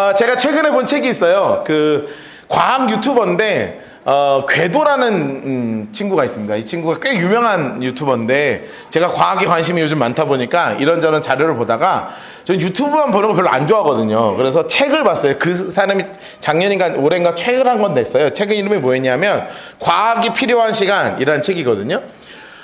아, 제가 최근에 본 책이 있어요. 그 과학 유튜버인데 어, 궤도라는 음, 친구가 있습니다. 이 친구가 꽤 유명한 유튜버인데 제가 과학에 관심이 요즘 많다 보니까 이런저런 자료를 보다가 전 유튜브만 보는 거 별로 안 좋아하거든요. 그래서 책을 봤어요. 그 사람이 작년인가 올해인가 책을 한권 냈어요. 책의 이름이 뭐였냐면 과학이 필요한 시간이라는 책이거든요.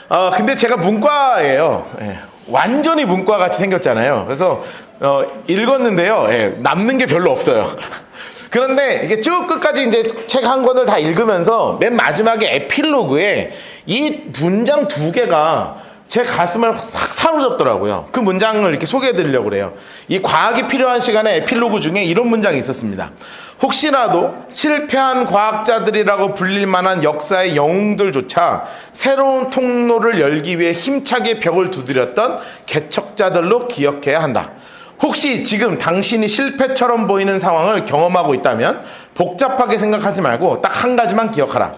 어, 근데 제가 문과예요. 예, 완전히 문과 같이 생겼잖아요. 그래서 어, 읽었는데요. 예, 남는 게 별로 없어요. 그런데 이게 쭉 끝까지 이제 책 한 권을 다 읽으면서 맨 마지막에 에필로그에 이 문장 두 개가 제 가슴을 싹 사로잡더라고요. 그 문장을 이렇게 소개해 드리려고 그래요. 이 과학이 필요한 시간에 에필로그 중에 이런 문장이 있었습니다. 혹시라도 실패한 과학자들이라고 불릴 만한 역사의 영웅들조차 새로운 통로를 열기 위해 힘차게 벽을 두드렸던 개척자들로 기억해야 한다. 혹시 지금 당신이 실패처럼 보이는 상황을 경험하고 있다면 복잡하게 생각하지 말고 딱 한 가지만 기억하라.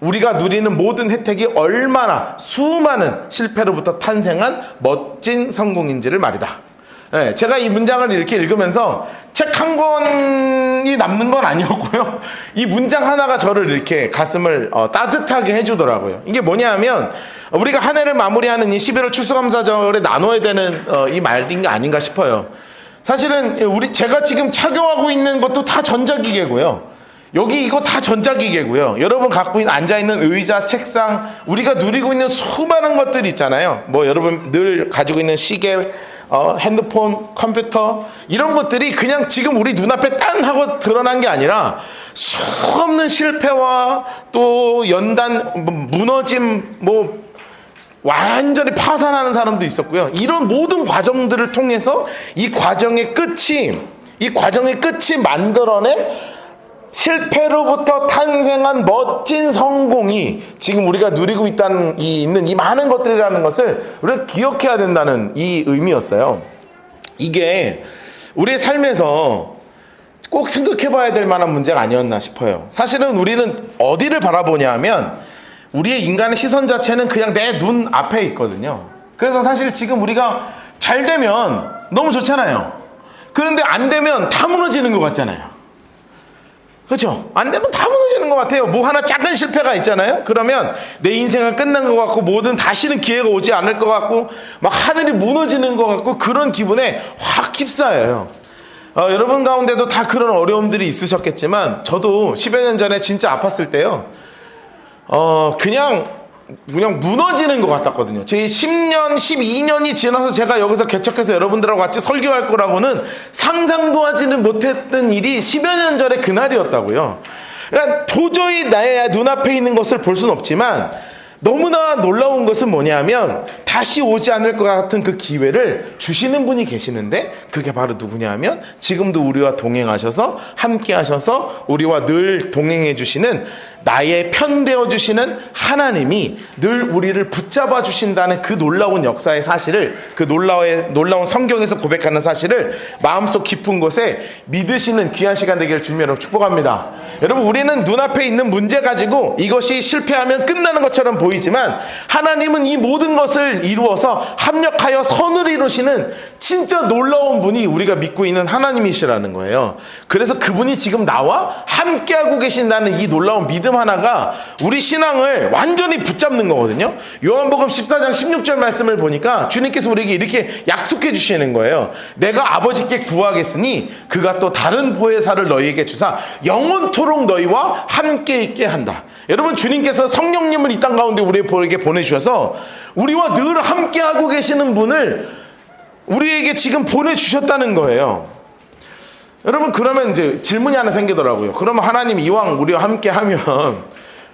우리가 누리는 모든 혜택이 얼마나 수많은 실패로부터 탄생한 멋진 성공인지를 말이다. 예, 제가 이 문장을 이렇게 읽으면서 책 한 권이 남는 건 아니었고요. 이 문장 하나가 저를 이렇게 가슴을 어, 따뜻하게 해주더라고요. 이게 뭐냐면 우리가 한 해를 마무리하는 이 11월 추수감사절에 나눠야 되는 어, 이 말인 게 아닌가 싶어요. 사실은 우리 제가 지금 착용하고 있는 것도 다 전자기계고요. 여기 이거 다 전자기계고요. 여러분 갖고 있는 앉아 있는 의자, 책상, 우리가 누리고 있는 수많은 것들 있잖아요. 뭐 여러분 늘 가지고 있는 시계, 어, 핸드폰, 컴퓨터 이런 것들이 그냥 지금 우리 눈앞에 땅 하고 드러난 게 아니라 수없는 실패와 또 연단 뭐 무너짐 뭐 완전히 파산하는 사람도 있었고요. 이런 모든 과정들을 통해서 이 과정의 끝이 이 과정의 끝이 만들어낸 실패로부터 탄생한 멋진 성공이 지금 우리가 누리고 있다는 이 있는 이 많은 것들이라는 것을 우리가 기억해야 된다는 이 의미였어요. 이게 우리의 삶에서 꼭 생각해 봐야 될 만한 문제가 아니었나 싶어요. 사실은 우리는 어디를 바라보냐면 우리의 인간의 시선 자체는 그냥 내 눈 앞에 있거든요. 그래서 사실 지금 우리가 잘 되면 너무 좋잖아요. 그런데 안 되면 다 무너지는 것 같잖아요. 그렇죠? 안 되면 다 무너지는 것 같아요. 뭐 하나 작은 실패가 있잖아요. 그러면 내 인생은 끝난 것 같고 뭐든 다시는 기회가 오지 않을 것 같고 막 하늘이 무너지는 것 같고 그런 기분에 확 휩싸여요. 어, 여러분 가운데도 다 그런 어려움들이 있으셨겠지만 저도 10여 년 전에 진짜 아팠을 때요. 어, 그냥 그냥 무너지는 것 같았거든요. 제 10년, 12년이 지나서 제가 여기서 개척해서 여러분들하고 같이 설교할 거라고는 상상도 하지는 못했던 일이 10여 년 전에 그날이었다고요. 그러니까 도저히 나의 눈앞에 있는 것을 볼 수는 없지만 너무나 놀라운 것은 뭐냐면 다시 오지 않을 것 같은 그 기회를 주시는 분이 계시는데 그게 바로 누구냐 하면 지금도 우리와 동행하셔서 함께 하셔서 우리와 늘 동행해 주시는 나의 편 되어 주시는 하나님이 늘 우리를 붙잡아 주신다는 그 놀라운 역사의 사실을 그 놀라운 놀라운 성경에서 고백하는 사실을 마음속 깊은 곳에 믿으시는 귀한 시간 되기를 주님 여러분 축복합니다. 여러분 우리는 눈앞에 있는 문제 가지고 이것이 실패하면 끝나는 것처럼 보이지만 하나님은 이 모든 것을 이루어서 합력하여 선을 이루시는 진짜 놀라운 분이 우리가 믿고 있는 하나님이시라는 거예요. 그래서 그분이 지금 나와 함께하고 계신다는 이 놀라운 믿음 하나가 우리 신앙을 완전히 붙잡는 거거든요. 요한복음 14장 16절 말씀을 보니까 주님께서 우리에게 이렇게 약속해 주시는 거예요. 내가 아버지께 구하겠으니 그가 또 다른 보혜사를 너희에게 주사 영원토록 너희와 함께 있게 한다. 여러분 주님께서 성령님을 이 땅 가운데 우리에게 보내주셔서 우리와 늘 함께하고 계시는 분을 우리에게 지금 보내주셨다는 거예요. 여러분 그러면 이제 질문이 하나 생기더라고요. 그러면 하나님 이왕 우리와 함께 하면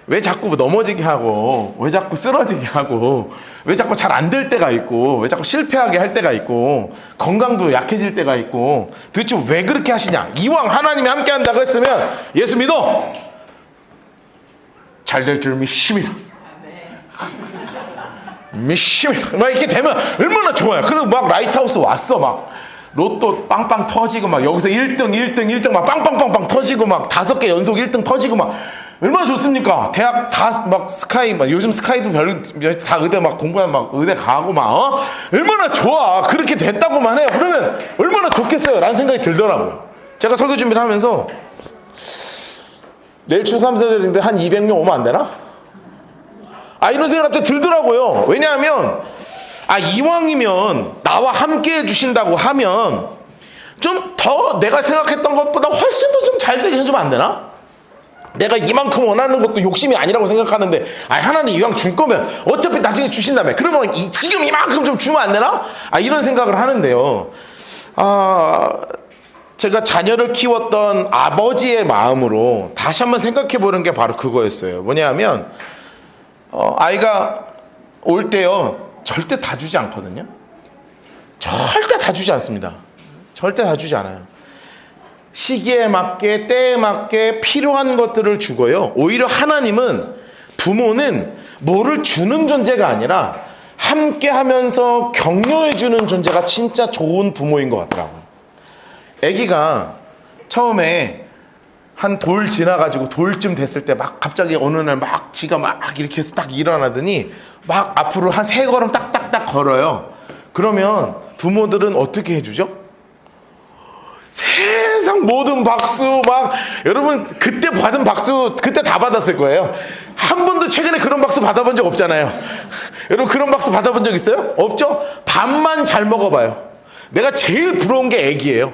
왜 자꾸 넘어지게 하고 왜 자꾸 쓰러지게 하고 왜 자꾸 잘 안 될 때가 있고 왜 자꾸 실패하게 할 때가 있고 건강도 약해질 때가 있고 도대체 왜 그렇게 하시냐? 이왕 하나님이 함께 한다고 했으면 예수 믿어 잘 될 줄 믿습니다. 믿습니다. 막 이렇게 되면 얼마나 좋아요. 그리고 막 라이트하우스 왔어 막. 로또 빵빵 터지고 막 여기서 1등 1등 1등 막 빵빵빵빵 터지고 막 다섯 개 연속 1등 터지고 막 얼마나 좋습니까? 대학 다 막 스카이 막 요즘 스카이도 별다 의대 막 공부하면 막 의대 가고 막 어? 얼마나 좋아 그렇게 됐다고만 해요. 그러면 얼마나 좋겠어요. 라는 생각이 들더라고요. 제가 설교 준비를 하면서 내일 추삼사절인데 한 200명 오면 안 되나? 아 이런 생각 갑자기 들더라고요. 왜냐하면 아 이왕이면 나와 함께 해주신다고 하면 좀 더 내가 생각했던 것보다 훨씬 더 좀 잘 되게 해주면 안 되나? 내가 이만큼 원하는 것도 욕심이 아니라고 생각하는데 아 하나님 이왕 줄 거면 어차피 나중에 주신다며 그러면 이, 지금 이만큼 좀 주면 안 되나? 아 이런 생각을 하는데요. 아 제가 자녀를 키웠던 아버지의 마음으로 다시 한번 생각해 보는 게 바로 그거였어요. 뭐냐면 어, 아이가 올 때요 절대 다 주지 않거든요. 절대 다 주지 않습니다. 절대 다 주지 않아요. 시기에 맞게 때에 맞게 필요한 것들을 주고요. 오히려 하나님은 부모는 뭐를 주는 존재가 아니라 함께 하면서 격려해 주는 존재가 진짜 좋은 부모인 것 같더라고요. 아기가 처음에 한 돌 지나가지고 돌쯤 됐을 때 막 갑자기 어느 날 막 지가 막 이렇게 해서 딱 일어나더니 막 앞으로 한 세 걸음 딱딱딱 걸어요. 그러면 부모들은 어떻게 해주죠? 세상 모든 박수 막 여러분 그때 받은 박수 그때 다 받았을 거예요. 한 번도 최근에 그런 박수 받아본 적 없잖아요. 여러분 그런 박수 받아본 적 있어요? 없죠? 밥만 잘 먹어봐요. 내가 제일 부러운 게 애기예요.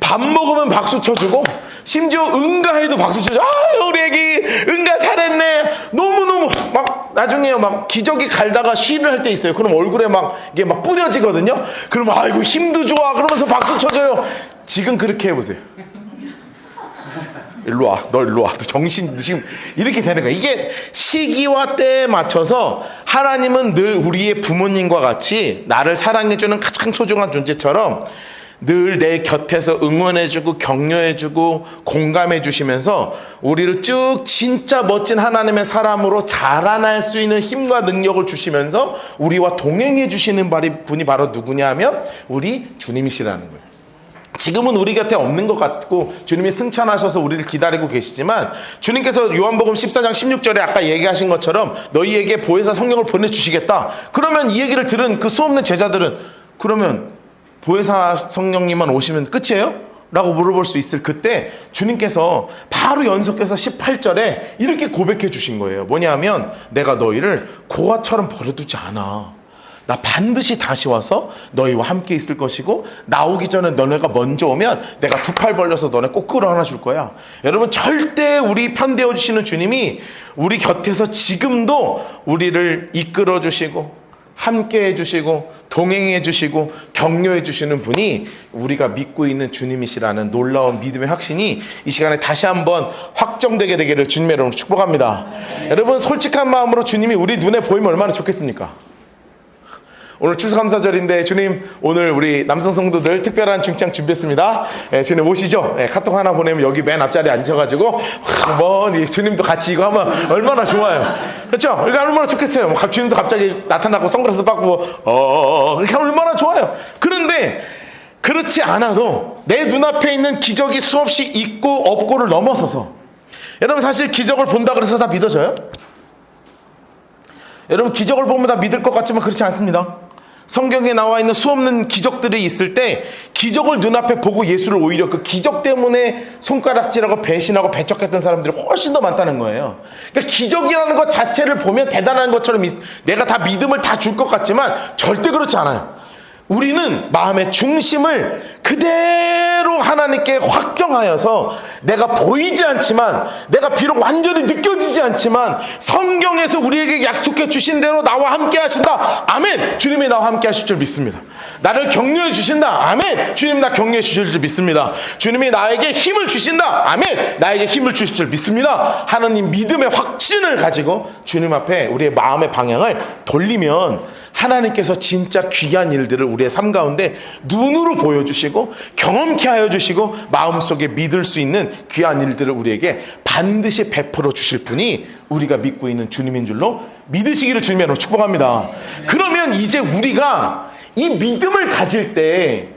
밥 먹으면 박수 쳐주고 심지어 응가해도 박수 쳐줘. 아 우리 애기 응가 잘했네. 너무 너무 막 나중에 막 기저귀 갈다가 쉬를 할 때 있어요. 그럼 얼굴에 막 이게 막 뿌려지거든요. 그러면 아이고 힘도 좋아. 그러면서 박수 쳐줘요. 지금 그렇게 해보세요. 일로 와. 너 일로 와. 너 정신 지금 이렇게 되는 거야. 이게 시기와 때에 맞춰서 하나님은 늘 우리의 부모님과 같이 나를 사랑해 주는 가장 소중한 존재처럼 늘 내 곁에서 응원해주고 격려해주고 공감해주시면서 우리를 쭉 진짜 멋진 하나님의 사람으로 자라날 수 있는 힘과 능력을 주시면서 우리와 동행해주시는 분이 바로 누구냐 하면 우리 주님이시라는 거예요. 지금은 우리 곁에 없는 것 같고 주님이 승천하셔서 우리를 기다리고 계시지만 주님께서 요한복음 14장 16절에 아까 얘기하신 것처럼 너희에게 보혜사 성령을 보내주시겠다. 그러면 이 얘기를 들은 그 수없는 제자들은 그러면 보혜사 성령님만 오시면 끝이에요? 라고 물어볼 수 있을 그때 주님께서 바로 연속해서 18절에 이렇게 고백해 주신 거예요. 뭐냐면 내가 너희를 고아처럼 버려두지 않아. 나 반드시 다시 와서 너희와 함께 있을 것이고 나오기 전에 너네가 먼저 오면 내가 두 팔 벌려서 너네 꼭 끌어안아 줄 거야. 여러분 절대 우리 편되어 주시는 주님이 우리 곁에서 지금도 우리를 이끌어 주시고 함께 해주시고 동행해 주시고 격려해 주시는 분이 우리가 믿고 있는 주님이시라는 놀라운 믿음의 확신이 이 시간에 다시 한번 확정되게 되기를 주님의 이름으로 축복합니다. 여러분 솔직한 마음으로 주님이 우리 눈에 보이면 얼마나 좋겠습니까? 오늘 추수감사절인데 주님 오늘 우리 남성 성도들 특별한 중창 준비했습니다. 예, 주님 오시죠. 예, 카톡 하나 보내면 여기 맨 앞자리에 앉아가지고 한번 이 주님도 같이 이거 하면 얼마나 좋아요. 그렇죠? 이거 얼마나 좋겠어요. 뭐 주님도 갑자기 나타나고 선글라스 받고 어 이렇게 하면 얼마나 좋아요. 그런데 그렇지 않아도 내 눈앞에 있는 기적이 수없이 있고 없고를 넘어서서 여러분 사실 기적을 본다 그래서 다 믿어져요? 여러분 기적을 보면 다 믿을 것 같지만 그렇지 않습니다. 성경에 나와 있는 수없는 기적들이 있을 때 기적을 눈앞에 보고 예수를 오히려 그 기적 때문에 손가락질하고 배신하고 배척했던 사람들이 훨씬 더 많다는 거예요. 그러니까 기적이라는 것 자체를 보면 대단한 것처럼 있- 내가 다 믿음을 다 줄 것 같지만 절대 그렇지 않아요. 우리는 마음의 중심을 그대로 하나님께 확정하여서 내가 보이지 않지만 내가 비록 완전히 느껴지지 않지만 성경에서 우리에게 약속해 주신 대로 나와 함께 하신다. 아멘. 주님이 나와 함께 하실 줄 믿습니다. 나를 격려해 주신다. 아멘. 주님 나 격려해 주실 줄 믿습니다. 주님이 나에게 힘을 주신다. 아멘. 나에게 힘을 주실 줄 믿습니다. 하나님 믿음의 확신을 가지고 주님 앞에 우리의 마음의 방향을 돌리면 하나님께서 진짜 귀한 일들을 우리의 삶 가운데 눈으로 보여주시고 경험케 하여 주시고 마음속에 믿을 수 있는 귀한 일들을 우리에게 반드시 베풀어 주실 분이 우리가 믿고 있는 주님인 줄로 믿으시기를 주님으로 축복합니다. 그러면 이제 우리가 이 믿음을 가질 때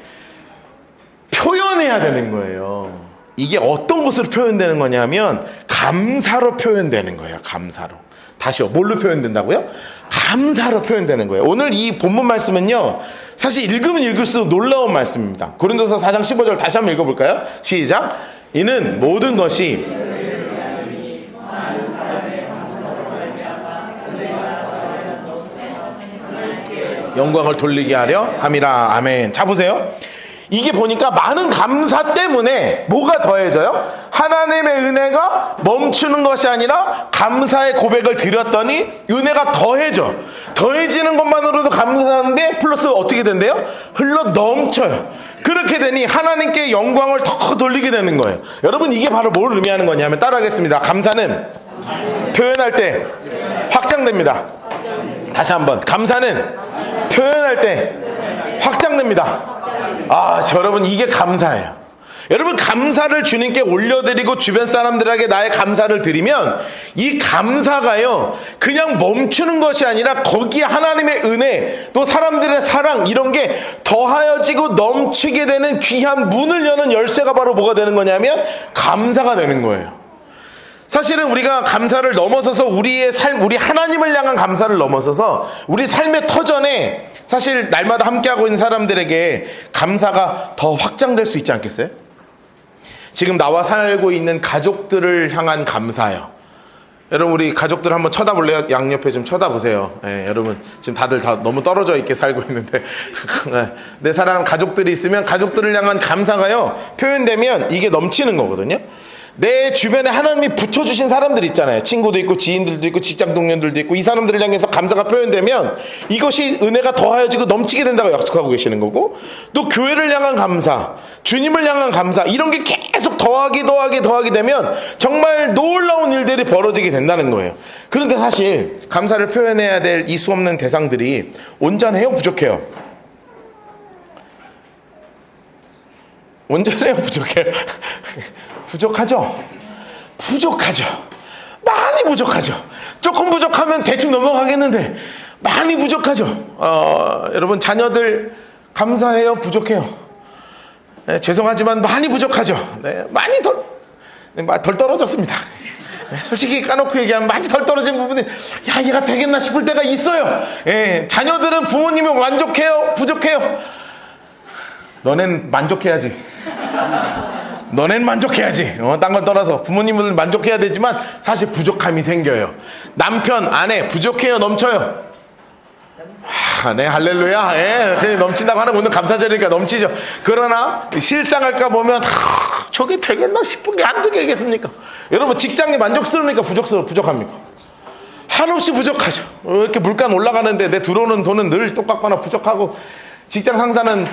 표현해야 되는 거예요. 이게 어떤 것으로 표현되는 거냐면 감사로 표현되는 거예요. 감사로. 다시요. 뭘로 표현된다고요? 감사로 표현되는 거예요. 오늘 이 본문 말씀은요. 사실 읽으면 읽을수록 놀라운 말씀입니다. 고린도서 4장 15절 다시 한번 읽어볼까요? 시작. 이는 모든 것이 영광을 돌리게 하려 함이라. 아멘. 자, 보세요. 이게 보니까 많은 감사 때문에 뭐가 더해져요? 하나님의 은혜가 멈추는 것이 아니라 감사의 고백을 드렸더니 은혜가 더해져. 더해지는 것만으로도 감사하는데 플러스 어떻게 된대요? 흘러 넘쳐요. 그렇게 되니 하나님께 영광을 더 돌리게 되는 거예요. 여러분 이게 바로 뭘 의미하는 거냐면 따라하겠습니다. 감사는 표현할 때 확장됩니다. 다시 한번 감사는 표현할 때 확장됩니다. 아, 저 여러분 이게 감사예요. 여러분 감사를 주님께 올려드리고 주변 사람들에게 나의 감사를 드리면 이 감사가요 그냥 멈추는 것이 아니라 거기에 하나님의 은혜 또 사람들의 사랑 이런 게 더하여지고 넘치게 되는 귀한 문을 여는 열쇠가 바로 뭐가 되는 거냐면 감사가 되는 거예요. 사실은 우리가 감사를 넘어서서 우리의 삶, 우리 하나님을 향한 감사를 넘어서서 우리 삶의 터전에 사실 날마다 함께하고 있는 사람들에게 감사가 더 확장될 수 있지 않겠어요? 지금 나와 살고 있는 가족들을 향한 감사요. 여러분 우리 가족들 한번 쳐다볼래요? 양옆에 좀 쳐다보세요. 예, 여러분 지금 다들 다 너무 떨어져 있게 살고 있는데 예, 내 사랑하는 가족들이 있으면 가족들을 향한 감사가요 표현되면 이게 넘치는 거거든요. 내 주변에 하나님이 붙여주신 사람들 있잖아요. 친구도 있고 지인들도 있고 직장 동료들도 있고 이 사람들을 향해서 감사가 표현되면 이것이 은혜가 더하여지고 넘치게 된다고 약속하고 계시는 거고 또 교회를 향한 감사, 주님을 향한 감사 이런 게 계속 더하기 더하기 더하기 되면 정말 놀라운 일들이 벌어지게 된다는 거예요. 그런데 사실 감사를 표현해야 될 이 수 없는 대상들이 온전해요, 부족해요? 온전해요, 부족해요? 부족하죠? 부족하죠. 많이 부족하죠. 조금 부족하면 대충 넘어가겠는데 많이 부족하죠. 어, 여러분 자녀들 감사해요, 부족해요. 네, 죄송하지만 많이 부족하죠. 네, 많이 덜, 네, 덜 떨어졌습니다. 네, 솔직히 까놓고 얘기하면 많이 덜 떨어진 부분이 야 얘가 되겠나 싶을 때가 있어요. 예, 자녀들은 부모님이 만족해요, 부족해요. 너넨 만족해야지. 너넨 만족해야지. 어, 딴건 떠나서 부모님을 만족해야 되지만 사실 부족함이 생겨요. 남편, 아내 부족해요, 넘쳐요. 하, 네, 할렐루야. 예, 그냥 넘친다고 하는 오늘 감사절이니까 넘치죠. 그러나 실상할까 보면 하, 저게 되겠나 싶은 게안 되겠습니까? 여러분 직장이 만족스러우니까 부족스러 부족합니까? 한없이 부족하죠. 어, 이렇게 물가 올라가는데 내 들어오는 돈은 늘 똑같거나 부족하고 직장 상사는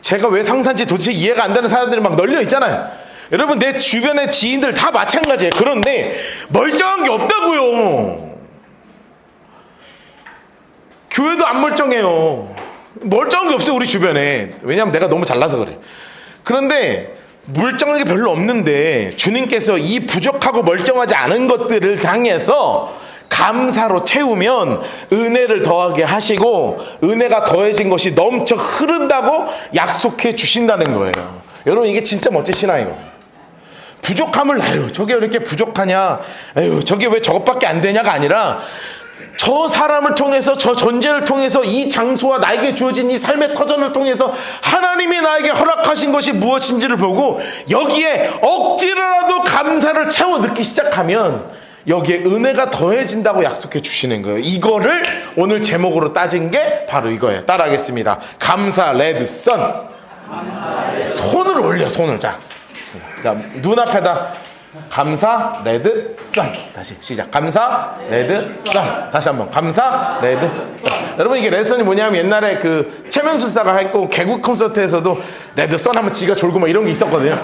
제가 왜 상사인지 도대체 이해가 안 되는 사람들이 막 널려 있잖아요. 여러분 내 주변의 지인들 다 마찬가지예요. 그런데 멀쩡한 게 없다고요. 교회도 안 멀쩡해요. 멀쩡한 게 없어요 우리 주변에. 왜냐하면 내가 너무 잘나서 그래. 그런데 멀쩡한 게 별로 없는데 주님께서 이 부족하고 멀쩡하지 않은 것들을 향해서 감사로 채우면 은혜를 더하게 하시고 은혜가 더해진 것이 넘쳐 흐른다고 약속해 주신다는 거예요. 여러분 이게 진짜 멋진 신앙이에요. 부족함을 아유 저게 왜 이렇게 부족하냐 아유 저게 왜 저것밖에 안 되냐가 아니라 저 사람을 통해서 저 존재를 통해서 이 장소와 나에게 주어진 이 삶의 터전을 통해서 하나님이 나에게 허락하신 것이 무엇인지를 보고 여기에 억지로라도 감사를 채워 넣기 시작하면 여기에 은혜가 더해진다고 약속해 주시는 거예요. 이거를 오늘 제목으로 따진 게 바로 이거예요. 따라하겠습니다. 감사 레드 선. 손을 올려 손을 자. 자 눈앞에다 감사 레드 선 다시 시작 감사 레드 선 다시 한번 감사 레드 선 여러분 이게 레드 선이 뭐냐면 옛날에 그 최면술사가 했고 개국 콘서트에서도 레드 선 하면 지가 졸고 막 이런 게 있었거든요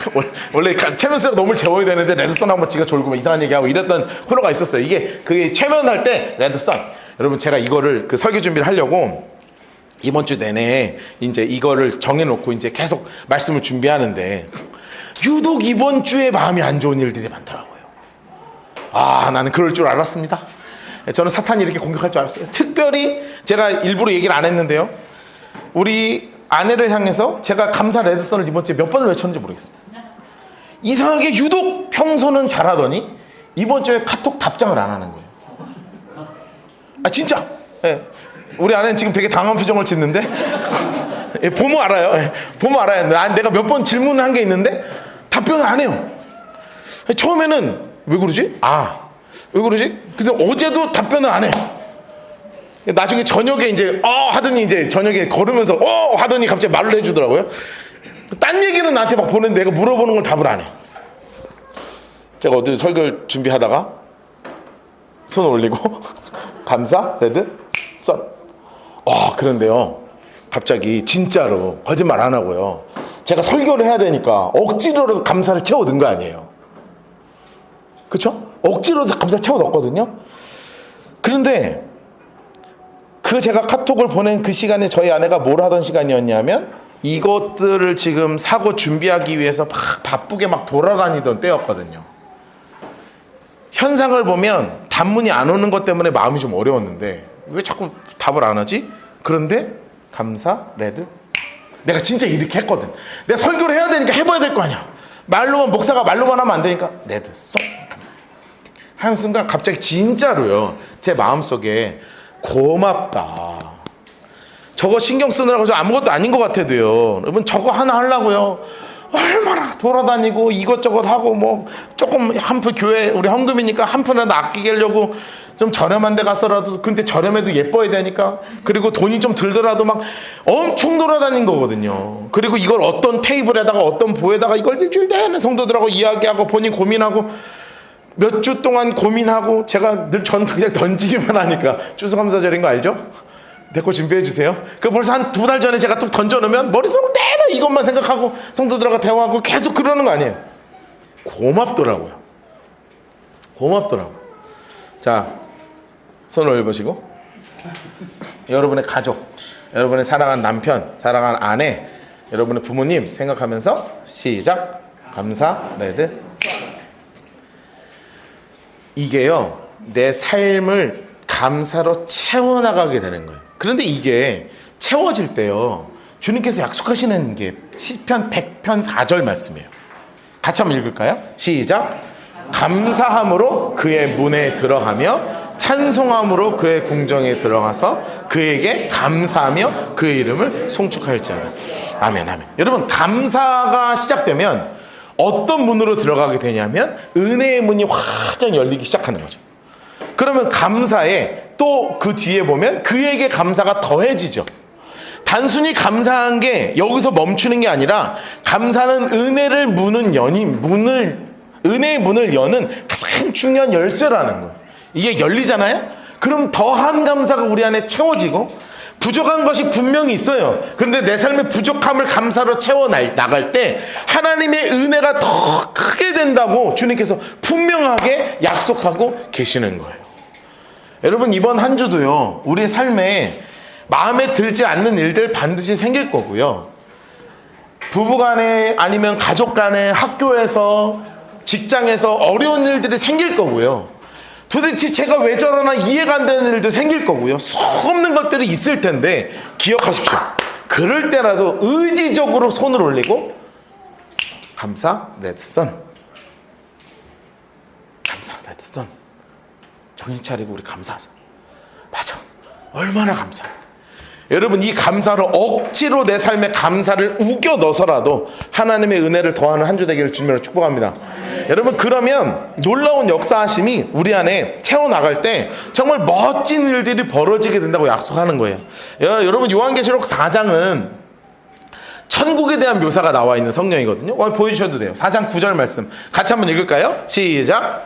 원래 최면술사가 너무 재워야 되는데 레드 선 하면 지가 졸고 막 이상한 얘기하고 이랬던 코너가 있었어요 이게 그게 최면할 때 레드 선 여러분 제가 이거를 그 설교 준비를 하려고 이번 주 내내 이제 이거를 정해놓고 이제 계속 말씀을 준비하는데 유독 이번 주에 마음이 안 좋은 일들이 많더라고요. 아, 나는 그럴 줄 알았습니다. 저는 사탄이 이렇게 공격할 줄 알았어요. 특별히 제가 일부러 얘기를 안 했는데요. 우리 아내를 향해서 제가 감사 레드선을 이번 주에 몇 번을 외쳤는지 모르겠습니다. 이상하게 유독 평소는 잘하더니 이번 주에 카톡 답장을 안 하는 거예요. 아 진짜. 예. 우리 아내는 지금 되게 당한 표정을 짓는데 예, 보면 알아요. 예, 보면 알아요. 나, 내가 몇 번 질문을 한 게 있는데 답변을 안 해요. 처음에는 왜 그러지? 아, 왜 그러지? 그래서 어제도 답변을 안 해. 나중에 저녁에 이제 어 하더니 이제 저녁에 걸으면서 어 하더니 갑자기 말을 해주더라고요. 딴 얘기는 나한테 막 보는데 내가 물어보는 걸 답을 안 해. 제가 어디 설교 준비하다가 손 올리고 감사 레드 선. 아 그런데요. 갑자기 진짜로 거짓말 안 하고요. 제가 설교를 해야 되니까 억지로 감사를 채워 넣은 거 아니에요. 그쵸? 억지로 감사를 채워 넣었거든요. 그런데 그 제가 카톡을 보낸 그 시간에 저희 아내가 뭘 하던 시간이었냐면 이것들을 지금 사고 준비하기 위해서 막 바쁘게 막 돌아다니던 때였거든요. 현상을 보면 단문이 안 오는 것 때문에 마음이 좀 어려웠는데 왜 자꾸 답을 안 하지? 그런데 감사 레드 내가 진짜 이렇게 했거든. 내가 설교를 해야 되니까 해봐야 될 거 아니야. 말로만 목사가 말로만 하면 안 되니까 레드 쏙 감사. 하는 순간 갑자기 진짜로요. 제 마음 속에 고맙다. 저거 신경 쓰느라고 저 아무것도 아닌 것 같아도요. 여러분 저거 하나 하려고요. 얼마나 돌아다니고 이것저것 하고 뭐 조금 한 푼 교회 우리 헌금이니까 한 푼이라도 아끼게 하려고 좀 저렴한 데 가서라도 근데 저렴해도 예뻐야 되니까 그리고 돈이 좀 들더라도 막 엄청 돌아다닌 거거든요. 그리고 이걸 어떤 테이블에다가 어떤 보에다가 이걸 일주일 내내 성도들하고 이야기하고 본인 고민하고 몇 주 동안 고민하고 제가 늘 전 그냥 던지기만 하니까 추수감사절인 거 알죠? 내거 준비해 주세요. 그 벌써 한 두 달 전에 제가 툭 던져놓으면 머릿속 내내 이것만 생각하고 성도들하고 대화하고 계속 그러는 거 아니에요. 고맙더라고요. 고맙더라고요. 자, 손을 올려보시고 여러분의 가족, 여러분의 사랑하는 남편, 사랑하는 아내, 여러분의 부모님 생각하면서 시작. 감사, 레드, 이게요, 내 삶을 감사로 채워나가게 되는 거예요. 그런데 이게 채워질 때요, 주님께서 약속하시는 게 시편 100편 4절 말씀이에요. 같이 한번 읽을까요? 시작. 감사함으로 그의 문에 들어가며 찬송함으로 그의 궁정에 들어가서 그에게 감사하며 그의 이름을 송축할지어다. 아멘, 아멘. 여러분, 감사가 시작되면 어떤 문으로 들어가게 되냐면 은혜의 문이 확장 열리기 시작하는 거죠. 그러면 감사에 또 그 뒤에 보면 그에게 감사가 더해지죠. 단순히 감사한 게 여기서 멈추는 게 아니라 감사는 은혜를 무는 연이 문을 은혜의 문을 여는 가장 중요한 열쇠라는 거예요. 이게 열리잖아요. 그럼 더한 감사가 우리 안에 채워지고 부족한 것이 분명히 있어요. 그런데 내 삶의 부족함을 감사로 채워 나갈 때 하나님의 은혜가 더 크게 된다고 주님께서 분명하게 약속하고 계시는 거예요. 여러분 이번 한 주도요. 우리의 삶에 마음에 들지 않는 일들 반드시 생길 거고요. 부부 간에 아니면 가족 간에 학교에서 직장에서 어려운 일들이 생길 거고요. 도대체 제가 왜 저러나 이해가 안 되는 일도 생길 거고요. 수없는 것들이 있을 텐데 기억하십시오. 그럴 때라도 의지적으로 손을 올리고 감사 레드선 감사 레드선 정신 차리고 우리 감사하자. 맞아. 얼마나 감사해. 여러분 이 감사를 억지로 내 삶에 감사를 우겨 넣어서라도 하나님의 은혜를 더하는 한 주 되기를 주님으로 축복합니다. 여러분 그러면 놀라운 역사하심이 우리 안에 채워 나갈 때 정말 멋진 일들이 벌어지게 된다고 약속하는 거예요. 여- 여러분 요한계시록 4장은 천국에 대한 묘사가 나와 있는 성경이거든요. 오늘 보여주셔도 돼요. 4장 9절 말씀 같이 한번 읽을까요? 시작.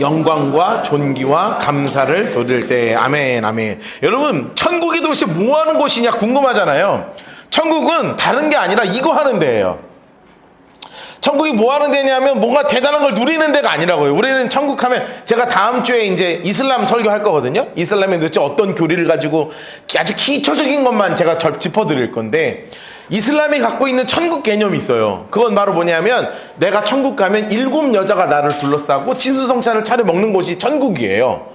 영광과 존귀와 감사를 돌릴 때 아멘 아멘. 여러분 천국이 도대체 뭐 하는 곳이냐 궁금하잖아요. 천국은 다른 게 아니라 이거 하는 데예요. 천국이 뭐 하는 데냐면 뭔가 대단한 걸 누리는 데가 아니라고요. 우리는 천국 하면 제가 다음 주에 이제 이슬람 설교할 거거든요. 이슬람이 도대체 어떤 교리를 가지고 아주 기초적인 것만 제가 절- 짚어 드릴 건데 이슬람이 갖고 있는 천국 개념이 있어요. 그건 바로 뭐냐면 내가 천국 가면 일곱 여자가 나를 둘러싸고 진수성찬을 차려 먹는 곳이 천국이에요.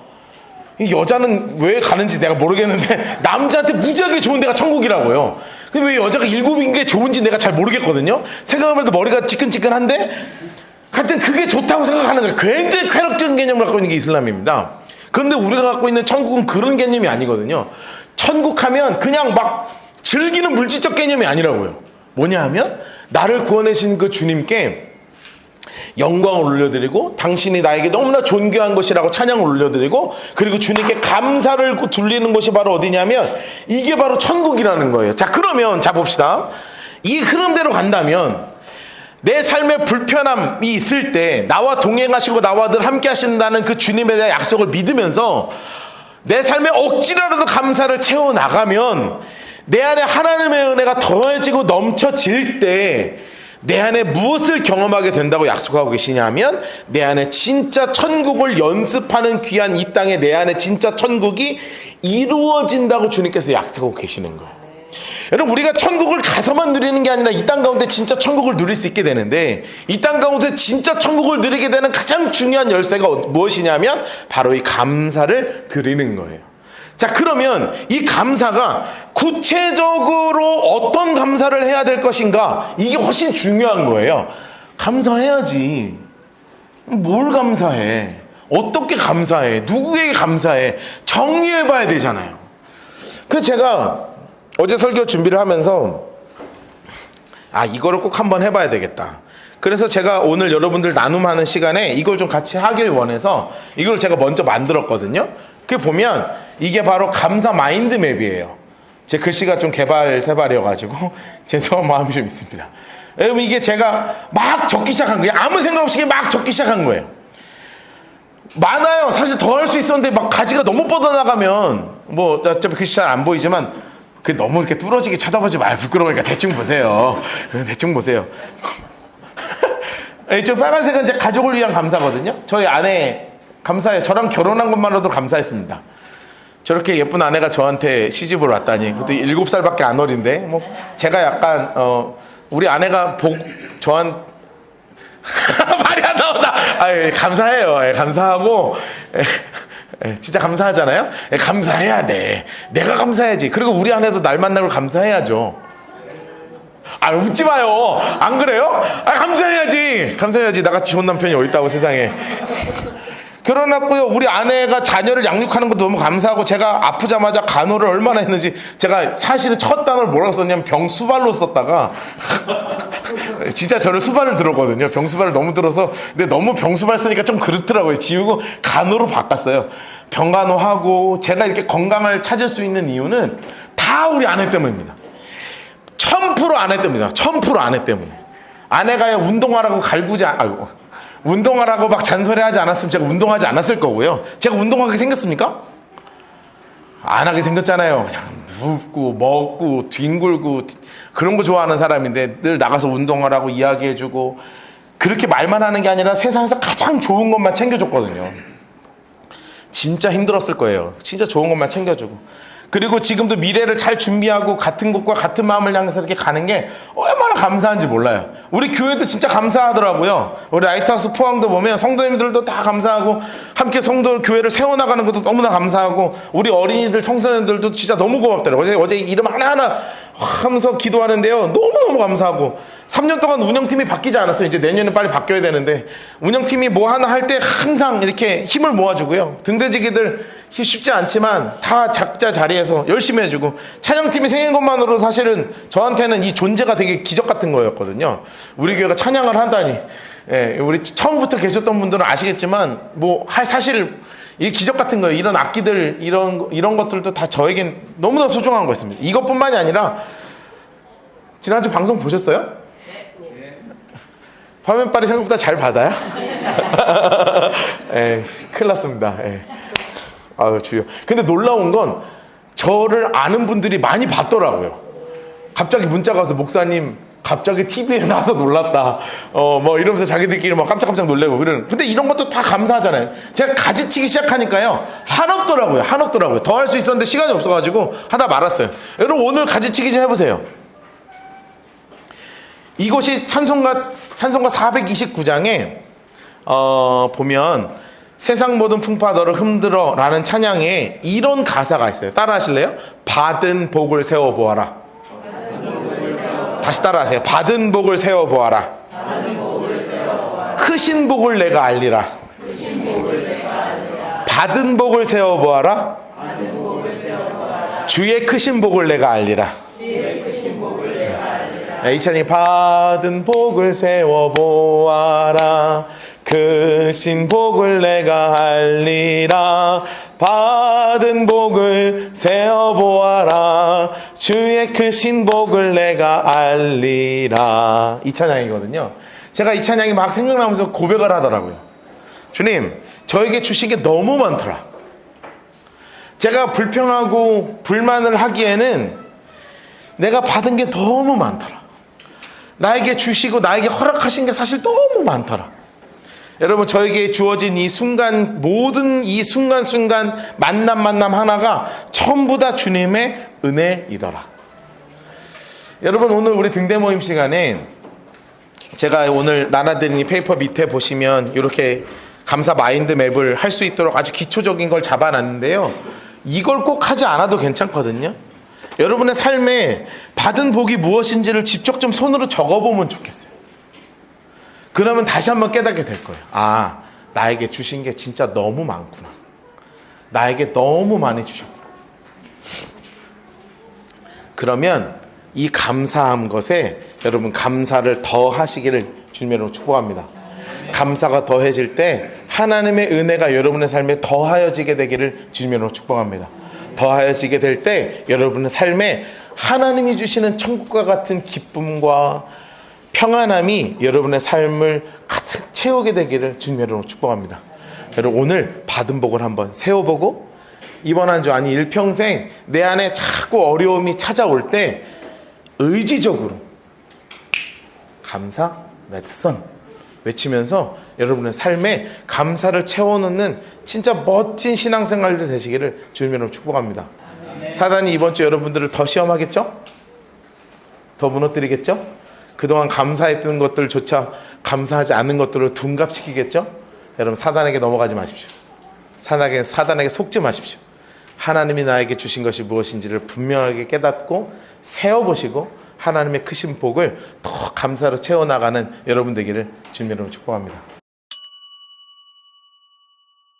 이 여자는 왜 가는지 내가 모르겠는데 남자한테 무지하게 좋은 데가 천국이라고요. 근데 왜 여자가 일곱인 게 좋은지 내가 잘 모르겠거든요. 생각하면 머리가 찌끈찌끈한데 하여튼 그게 좋다고 생각하는 거예요. 굉장히 쾌락적인 개념을 갖고 있는 게 이슬람입니다. 그런데 우리가 갖고 있는 천국은 그런 개념이 아니거든요. 천국 하면 그냥 막 즐기는 물질적 개념이 아니라고요. 뭐냐 하면 나를 구원해주신 그 주님께 영광을 올려드리고 당신이 나에게 너무나 존귀한 것이라고 찬양을 올려드리고 그리고 주님께 감사를 돌리는 곳이 바로 어디냐면 이게 바로 천국이라는 거예요. 자 그러면 자 봅시다. 이 흐름대로 간다면 내 삶에 불편함이 있을 때 나와 동행하시고 나와 늘 함께 하신다는 그 주님에 대한 약속을 믿으면서 내 삶에 억지라도 감사를 채워 나가면 내 안에 하나님의 은혜가 더해지고 넘쳐질 때 내 안에 무엇을 경험하게 된다고 약속하고 계시냐면 내 안에 진짜 천국을 연습하는 귀한 이 땅에 내 안에 진짜 천국이 이루어진다고 주님께서 약속하고 계시는 거예요. 여러분 우리가 천국을 가서만 누리는 게 아니라 이 땅 가운데 진짜 천국을 누릴 수 있게 되는데 이 땅 가운데 진짜 천국을 누리게 되는 가장 중요한 열쇠가 무엇이냐면 바로 이 감사를 드리는 거예요. 자, 그러면 이 감사가 구체적으로 어떤 감사를 해야 될 것인가? 이게 훨씬 중요한 거예요. 감사해야지. 뭘 감사해? 어떻게 감사해? 누구에게 감사해? 정리해 봐야 되잖아요. 그래서 제가 어제 설교 준비를 하면서 아, 이거를 꼭 한번 해봐야 되겠다. 그래서 제가 오늘 여러분들 나눔하는 시간에 이걸 좀 같이 하길 원해서 이걸 제가 먼저 만들었거든요. 그 보면 이게 바로 감사 마인드 맵이에요. 제 글씨가 좀 개발 세발이어가지고 죄송한 마음이 좀 있습니다. 여러분 이게 제가 막 적기 시작한 거예요. 아무 생각 없이 막 적기 시작한 거예요. 많아요. 사실 더 할 수 있었는데 막 가지가 너무 뻗어나가면 뭐 어차피 글씨 잘 안 보이지만 그 너무 이렇게 뚫어지게 쳐다보지 마요. 부끄러우니까 대충 보세요. 대충 보세요. 이쪽 빨간색은 제 가족을 위한 감사거든요. 저희 아내 감사해요. 저랑 결혼한 것만으로도 감사했습니다. 저렇게 예쁜 아내가 저한테 시집을 왔다니. 그것도 일곱 살밖에 안 어린데. 뭐 제가 약간 어 우리 아내가 복 저한 말이 안 나온다. 아 감사해요. 예, 감사하고 예, 예, 진짜 감사하잖아요. 예, 감사해야 돼. 내가 감사해야지. 그리고 우리 아내도 날 만나고 감사해야죠. 아 웃지 마요. 안 그래요? 아 감사해야지. 감사해야지. 나같이 좋은 남편이 어디 있다고 세상에. 결혼했고요. 우리 아내가 자녀를 양육하는 것도 너무 감사하고 제가 아프자마자 간호를 얼마나 했는지 제가 사실은 첫 단어를 뭐라고 썼냐면 병수발로 썼다가 진짜 저를 수발을 들었거든요. 병수발을 너무 들어서 근데 너무 병수발 쓰니까 좀 그렇더라고요. 지우고 간호로 바꿨어요. 병간호하고 제가 이렇게 건강을 찾을 수 있는 이유는 다 우리 아내 때문입니다. 1000% 아내 때문이다. 1000% 아내 때문에. 아내가 운동하라고 갈구지 않, 아이고. 운동하라고 막 잔소리하지 않았으면 제가 운동하지 않았을 거고요. 제가 운동하게 생겼습니까? 안 하게 생겼잖아요. 그냥 눕고 먹고 뒹굴고 그런 거 좋아하는 사람인데 늘 나가서 운동하라고 이야기해주고 그렇게 말만 하는 게 아니라 세상에서 가장 좋은 것만 챙겨줬거든요. 진짜 힘들었을 거예요. 진짜 좋은 것만 챙겨주고. 그리고 지금도 미래를 잘 준비하고 같은 곳과 같은 마음을 향해서 이렇게 가는 게 얼마나 감사한지 몰라요. 우리 교회도 진짜 감사하더라고요. 우리 라이트하우스 포항도 보면 성도님들도 다 감사하고 함께 성도 교회를 세워나가는 것도 너무나 감사하고 우리 어린이들 청소년들도 진짜 너무 고맙더라고요. 어제, 어제 이름 하나하나 하면서 기도하는데요. 너무너무 감사하고 3년 동안 운영팀이 바뀌지 않았어요. 이제 내년에 빨리 바뀌어야 되는데 운영팀이 뭐 하나 할 때 항상 이렇게 힘을 모아주고요. 등대지기들 쉽지 않지만 다 작자 자리에서 열심히 해주고 찬양팀이 생긴 것만으로 사실은 저한테는 이 존재가 되게 기적 같은 거였거든요. 우리 교회가 찬양을 한다니. 예, 우리 처음부터 계셨던 분들은 아시겠지만 뭐할 사실 이 기적 같은 거예요. 이런 악기들 이런 이런 것들도 다 저에겐 너무나 소중한 거였습니다. 이것뿐만이 아니라 지난주 방송 보셨어요? 화면빨이 생각보다 잘 받아요? 예, 큰일 났습니다. 예. 아유, 주여. 근데 놀라운 건 저를 아는 분들이 많이 봤더라고요. 갑자기 문자가 와서 목사님, 갑자기 TV에 나와서 놀랐다. 어, 뭐 이러면서 자기들끼리 막 깜짝깜짝 놀래고 그러는. 근데 이런 것도 다 감사하잖아요. 제가 가지치기 시작하니까요. 한없더라고요. 한없더라고요. 더 할 수 있었는데 시간이 없어가지고 하다 말았어요. 여러분 오늘 가지치기 좀 해보세요. 이것이 찬송가, 찬송가 429장에, 어, 보면 세상 모든 풍파 너를 흔들어 라는 찬양에 이런 가사가 있어요. 따라 하실래요? 받은 복을 세워 보아라. 다시 따라 하세요. 받은 복을 세워 보아라. 크신 복을 내가 알리라. 받은 복을 세워 보아라. 주의 크신 복을 내가 알리라. 네, 이찬이 받은 복을 세워 보아라. 크신 복을 내가 알리라. 받은 복을 세워 보아라. 주의 크신 복을 내가 알리라. 이 찬양이거든요. 제가 이 찬양이 막 생각나면서 고백을 하더라고요. 주님, 저에게 주신 게 너무 많더라. 제가 불평하고 불만을 하기에는 내가 받은 게 너무 많더라. 나에게 주시고 나에게 허락하신 게 사실 너무 많더라. 여러분 저에게 주어진 이 순간 모든 이 순간순간 만남 만남 하나가 전부 다 주님의 은혜이더라. 여러분 오늘 우리 등대 모임 시간에 제가 오늘 나눠드린 이 페이퍼 밑에 보시면 이렇게 감사 마인드 맵을 할 수 있도록 아주 기초적인 걸 잡아놨는데요. 이걸 꼭 하지 않아도 괜찮거든요. 여러분의 삶에 받은 복이 무엇인지를 직접 좀 손으로 적어보면 좋겠어요. 그러면 다시 한번 깨닫게 될 거예요. 아, 나에게 주신 게 진짜 너무 많구나. 나에게 너무 많이 주셨구나. 그러면 이 감사한 것에 여러분 감사를 더 하시기를 주님으로 축복합니다. 감사가 더해질 때 하나님의 은혜가 여러분의 삶에 더하여지게 되기를 주님으로 축복합니다. 더하여지게 될 때 여러분의 삶에 하나님이 주시는 천국과 같은 기쁨과 평안함이 여러분의 삶을 가득 채우게 되기를 주님으로 축복합니다. 여러분 오늘 받은 복을 한번 세워보고 이번 한 주 아니 일평생 내 안에 자꾸 어려움이 찾아올 때 의지적으로 감사 레드선 외치면서 여러분의 삶에 감사를 채워넣는 진짜 멋진 신앙생활들 되시기를 주님으로 축복합니다. 사단이 이번 주 여러분들을 더 시험하겠죠? 더 무너뜨리겠죠? 그동안 감사했던 것들조차 감사하지 않는 것들을 둔갑시키겠죠? 여러분 사단에게 넘어가지 마십시오. 사단에게, 사단에게 속지 마십시오. 하나님이 나에게 주신 것이 무엇인지를 분명하게 깨닫고 세워보시고 하나님의 크신 복을 더 감사로 채워나가는 여러분 되기를 주님으로 축복합니다.